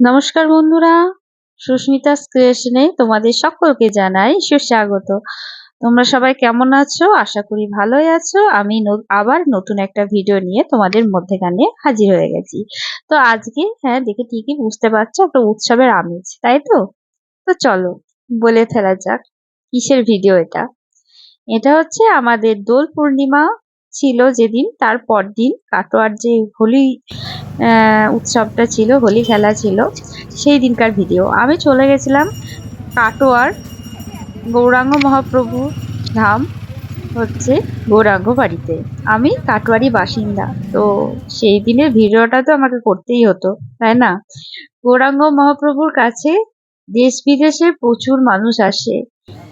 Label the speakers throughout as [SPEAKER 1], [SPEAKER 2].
[SPEAKER 1] নমস্কার বন্ধুরা সুস্মিতা ক্রিয়েশনে তোমাদের সকলকে জানাই সুস্বাগত। তোমরা সবাই কেমন আছো? আশা করি ভালোই আছো। আমি আবার নতুন একটা ভিডিও নিয়ে তোমাদের মধ্যেখানে হাজির হয়ে গেছি। তো আজকে হ্যাঁ দেখে ঠিকই বুঝতে পারছ, একটা উৎসবের আমেজ, তাই তো? তো চলো, বলে ফেলা যাক, কিসের ভিডিও এটা? এটা হচ্ছে আমাদের দোল পূর্ণিমা ছিল যেদিন, তার পরদিন কাটোয়ার যে হোলি উৎসবটা ছিল, হোলি খেলা ছিল, সেই দিনকার ভিডিও আমি চলে গেছিলাম কাটোয়ার গৌরাঙ্গ মহাপ্রভু ধাম হচ্ছে গৌরাঙ্গ বাড়িতে। আমি কাটোয়ারি বাসিন্দা, তো সেই দিনের ভিডিওটা তো আমাকে করতেই হতো, তাই না? গৌরাঙ্গ মহাপ্রভুর কাছে দেশ বিদেশে প্রচুর মানুষ আসে।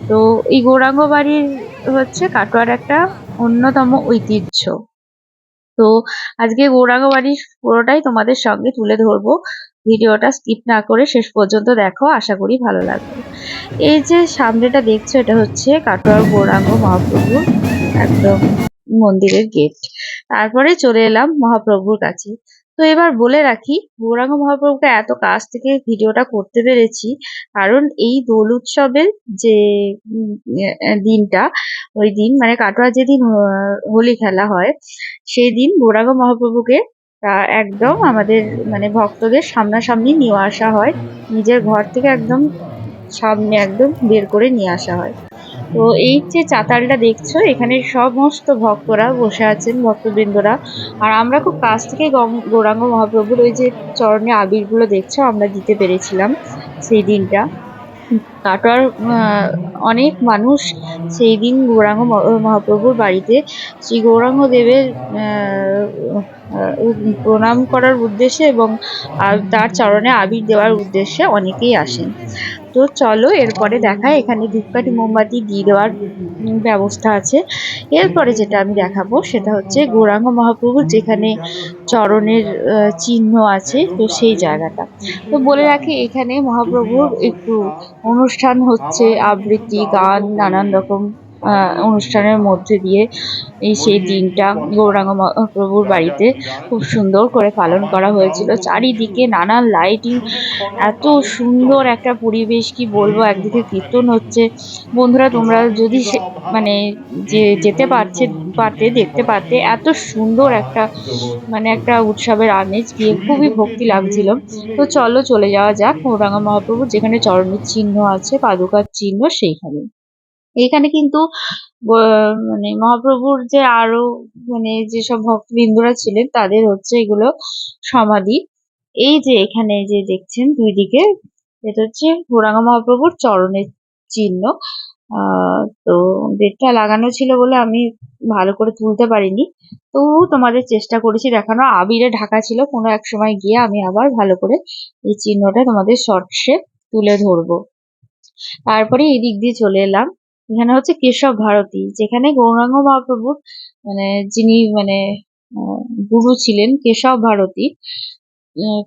[SPEAKER 1] তো এই গৌরাঙ্গ বাড়ির হচ্ছে কাটোয়ার একটা অন্যতম ঐতিহ্য। তো আজকে গৌরাঙ্গ বাড়ির পুরোটাই তোমাদের সঙ্গে তুলে ধরবো। ভিডিওটা স্কিপ না করে শেষ পর্যন্ত দেখো, আশা করি ভালো লাগবে। এই যে সামনেটা দেখছ, এটা হচ্ছে কাটোয়ার গৌরাঙ্গ মহাপ্রভুর একদম মন্দিরের গেট তারপরে চলে এলাম মহাপ্রভুর কাছে। তো এবার বলে রাখি, গৌরাঙ্গ মহাপ্রভুকে এত কাছ থেকে ভিডিওটা করতে পেরেছি। কারণ এই দোল উৎসবের যে দিনটা, ওই দিন মানে কাটোয়া যেদিন হোলি খেলা হয়, সেই দিন গৌরাঙ্গ মহাপ্রভুকে একদম আমাদের মানে ভক্তদের সামনাসামনি নিয়ে আসা হয়। নিজের ঘর থেকে একদম সামনে একদম বের করে নিয়ে আসা হয়। তো এই যে চাতালটা দেখছ, এখানে সমস্ত ভক্তরা বসে আছেন, ভক্তবৃন্দরা। আর আমরা খুব কাছ থেকে গৌরাঙ্গ মহাপ্রভুর ওই যে চরণে আবিরগুলো দেখছ, আমরা দিতে পেরেছিলাম সেই দিনটা। কাটোয়ার অনেক মানুষ সেই দিন গৌরাঙ্গ মহাপ্রভুর বাড়িতে শ্রী গৌরাঙ্গ দেবের আহ, আহ, প্রণাম করার উদ্দেশ্যে এবং তার চরণে আবির দেওয়ার উদ্দেশ্যে অনেকেই আসেন। তো চলো এরপরে দেখায় এখানে ধূপকাঠি মোমবাতি দিয়ে দেওয়ার ব্যবস্থা আছে। এরপরে যেটা আমি দেখাবো সেটা হচ্ছে গৌরাঙ্গ মহাপ্রভুর যেখানে চরণের চিহ্ন আছে তো সেই জায়গাটা। তো বলে রাখি এখানে মহাপ্রভুর একটু অনুষ্ঠান হচ্ছে আবৃত্তি গান নানান রকম। অনুষ্ঠানের মধ্যে দিয়ে এই সেই দিনটা গৌরাঙ্গ মহাপ্রভুর বাড়িতে খুব সুন্দর করে পালন করা হয়েছিল। চারিদিকে নানান লাইটিং এত সুন্দর একটা পরিবেশ কি বলব একদিকে কীর্তন হচ্ছে। বন্ধুরা তোমরা যদি মানে যে যেতে পারছে পারতে দেখতে পারতে এত সুন্দর একটা মানে একটা উৎসবের আমেজ গিয়ে খুবই ভক্তি লাগছিল। তো চলো চলে যাওয়া যাক। গৌরাঙ্গা মহাপ্রভু যেখানে চরণের চিহ্ন আছে পাদুকার চিহ্ন সেইখানে। এইখানে কিন্তু মানে মহাপ্রভুর যে আরও মানে যেসব ভক্তবৃন্দরা ছিলেন, তাদের হচ্ছে এগুলো সমাধি। এই যে এখানে যে দেখছেন দুই দিকে, এটা হচ্ছে গৌরাঙ্গ মহাপ্রভুর চরণের চিহ্ন। আহ তো গেটটা লাগানো ছিল বলে আমি ভালো করে তুলতে পারিনি। তবুও তোমাদের চেষ্টা করেছি দেখানো। আবিরে ঢাকা ছিল, কোনো এক সময় গিয়ে আমি আবার ভালো করে এই চিহ্নটা তোমাদের শর্টসে তুলে ধরবো। তারপরে এই দিক দিয়ে চলে এলাম। এখানে হচ্ছে কেশব ভারতী, যেখানে গৌরাঙ্গ মহাপ্রভুর মানে যিনি মানে গুরু ছিলেন কেশব ভারতী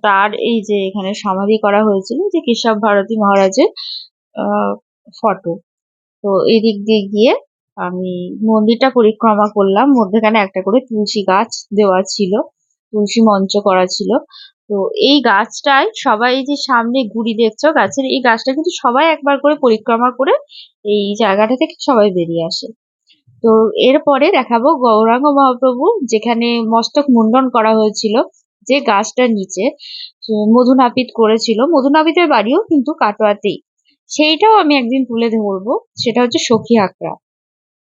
[SPEAKER 1] তার এই যে এখানে সমাধি করা হয়েছিল যে কেশব ভারতী মহারাজের ফটো। তো এই দিক দিয়ে গিয়ে আমি মন্দিরটা পরিক্রমা করলাম, মধ্যেখানে একটা করে তুলসী গাছ দেওয়া ছিল, তুলসী মঞ্চ করা ছিল। তো এই গাছটায় সবাই যে সামনে গুড়ি দেখছ গাছের এই গাছটা কিন্তু সবাই একবার করে পরিক্রমা করে এই জায়গাটা থেকে সবাই বেরিয়ে আসে। তো এরপরে দেখাবো গৌরাঙ্গ মহাপ্রভু যেখানে মস্তক মুন্ডন করা হয়েছিল যে গাছটার নিচে উম, মধু নাপিত করেছিল। মধু নাপিতের বাড়িও কিন্তু কাটোয়াতেই। সেইটাও আমি একদিন তুলে ধরবো সেটা হচ্ছে সখী আঁকড়া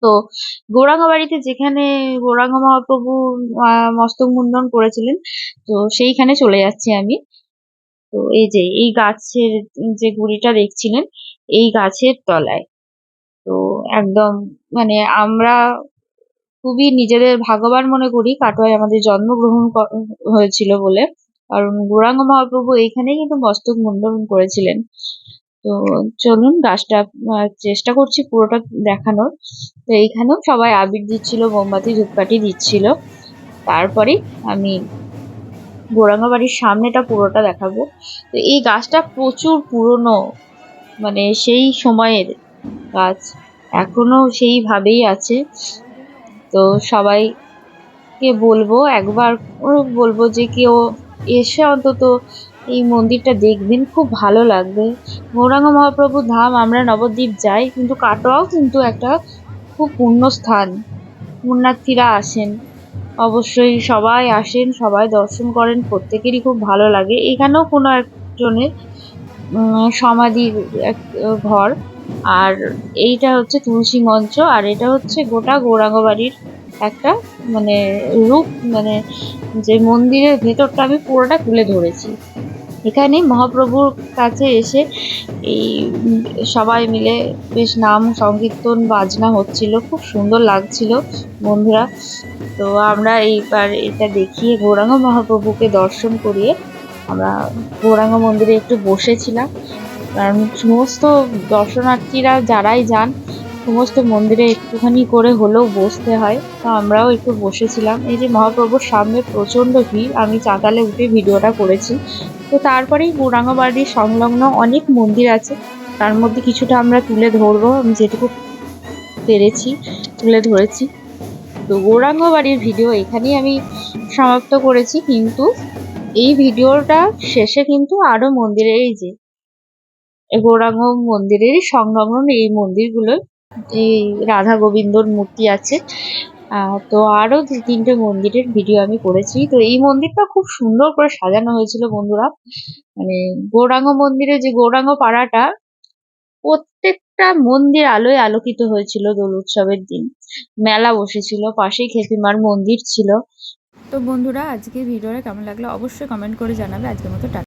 [SPEAKER 1] তো গৌরাঙ্গ বাড়িতে যেখানে গৌরাঙ্গ মহাপ্রভু মস্তক মুন্ডন করেছিলেন, তো সেইখানে চলে যাচ্ছি আমি। তো এই যে, এই গাছের যে গুড়িটা দেখছিলেন, এই গাছের তলায়। তো একদম মানে আমরা খুবই নিজেদের ভাগ্যবান মনে করি, কাটোয়ায় আমাদের জন্মগ্রহণ হয়েছিল বলে। কারণ গৌরাঙ্গ মহাপ্রভু এইখানেই কিন্তু মস্তক মুন্ডন করেছিলেন। তো চলুন গাছটা চেষ্টা করছি পুরোটা দেখানোর। তো এইখানেও সবাই আবির দিচ্ছিল, মোমবাতি, ধূপকাঠি দিচ্ছিল। তারপরে আমি গৌরাঙ্গ বাড়ির সামনেটা পুরোটা দেখাবো। তো এই গাছটা প্রচুর পুরনো মানে সেই সময়ের গাছ। এখনও সেইভাবেই আছে। তো সবাইকে বলব, একবার বলব যে কেউ এসে অন্তত এই মন্দিরটা দেখবেন, খুব ভালো লাগবে। গৌরাঙ্গ মহাপ্রভুর ধাম, আমরা নবদ্বীপ যাই, কিন্তু কাটোয়াও কিন্তু একটা খুব পুণ্য স্থান। পুণ্যার্থীরা আসেন, অবশ্যই সবাই আসেন, সবাই দর্শন করেন, প্রত্যেকেরই খুব ভালো লাগে। এখানেও কোনো একজনের সমাধির এক, ঘর, আর এইটা হচ্ছে তুলসী মঞ্চ, আর এটা হচ্ছে গোটা গৌরাঙ্গ বাড়ির একটা মানে রূপ মানে যে মন্দিরের ভেতরটা আমি পুরোটা তুলে ধরেছি। এখানে মহাপ্রভুর কাছে এসে এই সবাই মিলে বেশ নাম সংকীর্তন বাজনা হচ্ছিল, খুব সুন্দর লাগছিল বন্ধুরা। তো আমরা এইবার এটা দেখিয়ে গৌরাঙ্গ মহাপ্রভুকে দর্শন করিয়ে আমরা গৌরাঙ্গ মন্দিরে একটু বসেছিলাম। কারণ সমস্ত দর্শনার্থীরা যারাই যান সমস্ত মন্দিরে একটুখানি করে হলেও বসতে হয়, তো আমরাও একটু বসেছিলাম। এই যে মহাপ্রভুর সামনে প্রচণ্ড ভিড়, আমি চাতালে উঠে ভিডিওটা করেছি। তো তারপরেই গৌরাঙ্গ বাড়ির সংলগ্ন অনেক মন্দির আছে, তার মধ্যে কিছুটা আমরা তুলে ধরবো, আমি যেটুকু পেরেছি, তুলে ধরেছি। তো গৌরাঙ্গ বাড়ির ভিডিও এখানেই আমি সমাপ্ত করেছি, কিন্তু এই ভিডিওটা শেষে কিন্তু আরও মন্দিরে এই যে, গৌরাঙ্গ মন্দিরেরই সংলগ্ন এই মন্দিরগুলো এই রাধা গোবিন্দর মূর্তি আছে। তো আরও দু তিনটে মন্দিরের ভিডিও আমি করেছি। তো এই মন্দিরটা খুব সুন্দর করে সাজানো হয়েছিল বন্ধুরা। মানে গৌরাঙ্গ মন্দিরে যে গৌরাঙ্গ পাড়াটা, প্রত্যেকটা মন্দির আলোয় আলোকিত হয়েছিল দোল উৎসবের দিন। মেলা বসেছিল, পাশেই খেপিমার মন্দির ছিল।
[SPEAKER 2] তো বন্ধুরা আজকে ভিডিওটা কেমন লাগল? অবশ্যই কমেন্ট করে জানাবে। আজকের মতো টাটা